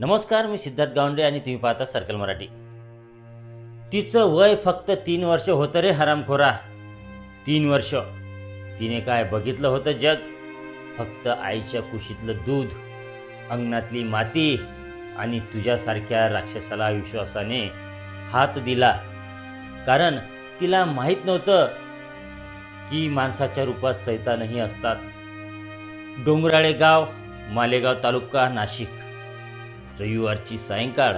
नमस्कार मी सिद्धार्थ गावंडे आणि तुम्ही पाहता सर्कल मराठी. तिचं वय फक्त तीन वर्ष होतं रे हरामखोरा. तीन वर्ष. तिने काय बघितलं होतं जग? फक्त आईच्या कुशीतलं दूध अंगणातली माती आणि तुझ्यासारख्या राक्षसाला विश्वासाने हात दिला. कारण तिला माहीत नव्हतं की माणसाच्या रूपात सैतानही असतात. डोंगराळे गाव मालेगाव तालुका नाशिक. रविवारची सायंकाळ.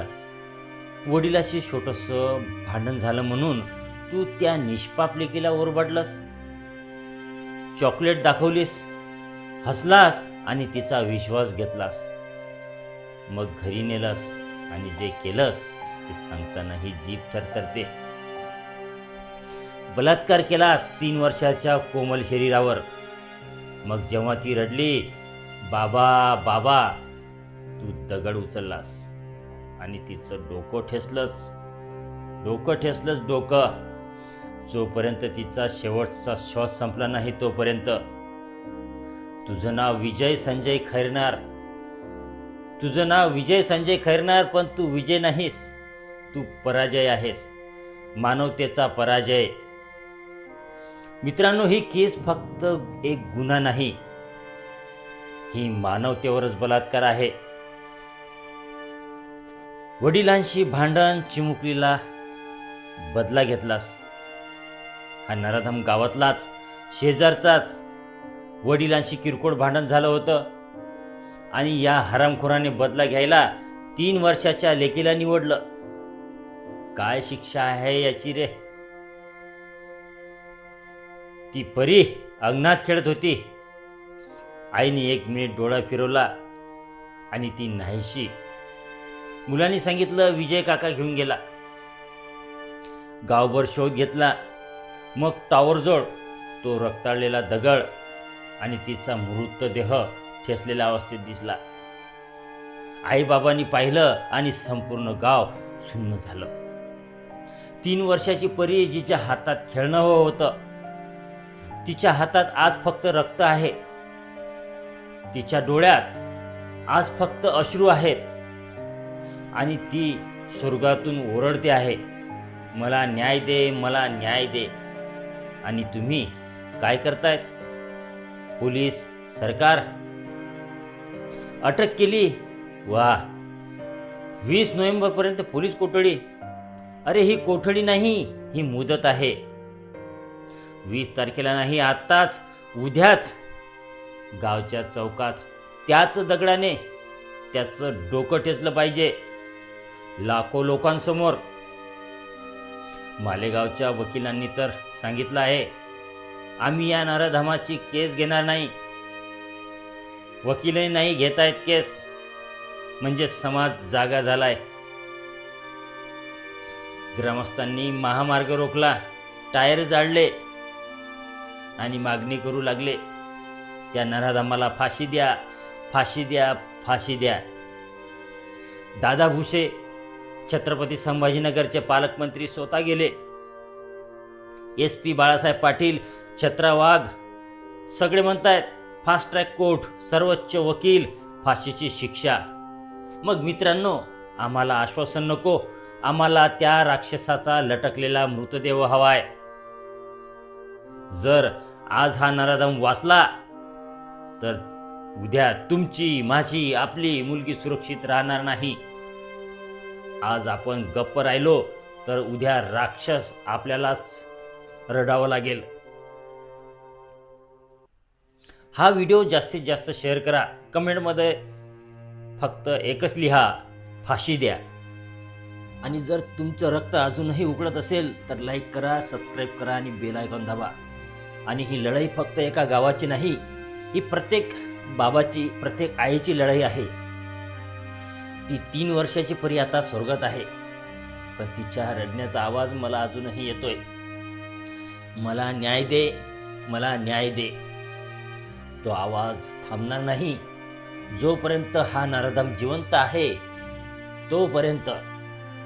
वडिलाशी छोटंसं भांडण झालं म्हणून तू त्या निष्पाप लेकीला ओरबाडलास. चॉकलेट दाखवलीस हसलास आणि तिचा विश्वास घेतलास. मग घरी नेलास आणि जे केलंस ते सांगतानाही जीभ थरथरते. बलात्कार केलास तीन वर्षाच्या कोमल शरीरावर. मग जेव्हा ती रडली बाबा बाबा तू दगड उचललास आणि तिचं डोकं ठेसलंस. डोकं ठेसलंच डोकं. जोपर्यंत तिचा शेवटचा श्वास संपला नाही तोपर्यंत. तुझं नाव विजय संजय खैरनार. तुझं नाव विजय संजय खैरनार पण तू विजय नाहीस. तू पराजय आहेस. मानवतेचा पराजय. मित्रांनो ही केस फक्त एक गुन्हा नाही. ही मानवतेवरच बलात्कार आहे. वडिलांशी भांडण चिमुकलीला बदला घेतलास. हा नराधम गावातलाच शेजारचाच. वडिलांशी किरकोळ भांडण झालं होतं. आणि या हरामखोराने बदला घ्यायला तीन वर्षाच्या लेकीला निवडलं. काय शिक्षा आहे याची रे? ती परी अंगणात खेळत होती. आईने एक मिनिट डोळा फिरवला आणि ती नाहीशी मुलांनी सांगितलं विजय काका घेऊन गेला. गावभर शोध घेतला. मग टॉवरजोड तो रक्ताळलेला दगड आणि तिचा मृतदेह ठेचलेल्या अवस्थेत दिसला. आईबाबांनी पाहिलं आणि संपूर्ण गाव सुन्न झालं. तीन वर्षाची परी जिच्या हातात खेळणं हवं होतं. तिच्या हातात आज फक्त रक्त आहे. तिच्या डोळ्यात आज फक्त अश्रू आहेत. आणि ती स्वर्गातून ओरडते आहे मला न्याय दे मला न्याय दे. आणि तुम्ही काय करतायत पोलीस सरकार. अटक केली? वा वीस नोव्हेंबरपर्यंत पोलीस कोठडी? अरे ही कोठडी नाही ही मुदत आहे. वीस तारखेला नाही आत्ताच उद्याच. गावच्या चौकात त्याच दगडाने त्याचं डोकं ठेचलं पाहिजे. लाखो लोकांसमोर. मालेगावच्या वकिलांनी तर सांगितलं आहे आम्ही या नराधमाची केस घेणार नाही. वकीलही नाही घेतायत केस. म्हणजे समाज जागा झालाय. ग्रामस्थांनी महामार्ग रोखला टायर जाळले आणि मागणी करू लागले. त्या नराधमाला फाशी द्या फाशी द्या फाशी द्या. दादा भुसे छत्रपती संभाजीनगरचे पालकमंत्री स्वतः गेले. एस पी बाळासाहेब पाटील छत्रावाघ सगळे म्हणतायत फास्ट ट्रॅक कोर्ट सर्वोच्च वकील फाशीची शिक्षा. मग मित्रांनो आम्हाला आश्वासन नको. आम्हाला त्या राक्षसाचा लटकलेला मृतदेह हवाय. जर आज हा नराधम वाचला तर उद्या तुमची माझी आपली मुलगी सुरक्षित राहणार नाही. आज आपण गप्प राहिलो तर उद्या राक्षस आपल्यालाच रडावं लागेल. हा व्हिडिओ जास्तीत जास्त शेअर करा. कमेंटमध्ये फक्त एकच लिहा फाशी द्या. आणि जर तुमचं रक्त अजूनही उकळत असेल तर लाईक करा सबस्क्राईब करा आणि बेल आयकॉन दाबा. आणि ही लढाई फक्त एका गावाची नाही ही प्रत्येक बाबाची प्रत्येक आईची लढाई आहे. ती तीन वर्षाची परी आता स्वर्गात आहे. पण तिच्या रडण्याचा आवाज मला अजूनही येतोय. मला न्याय दे मला न्याय दे. तो आवाज थांबणार नाही. जोपर्यंत हा नारदम जिवंत आहे तोपर्यंत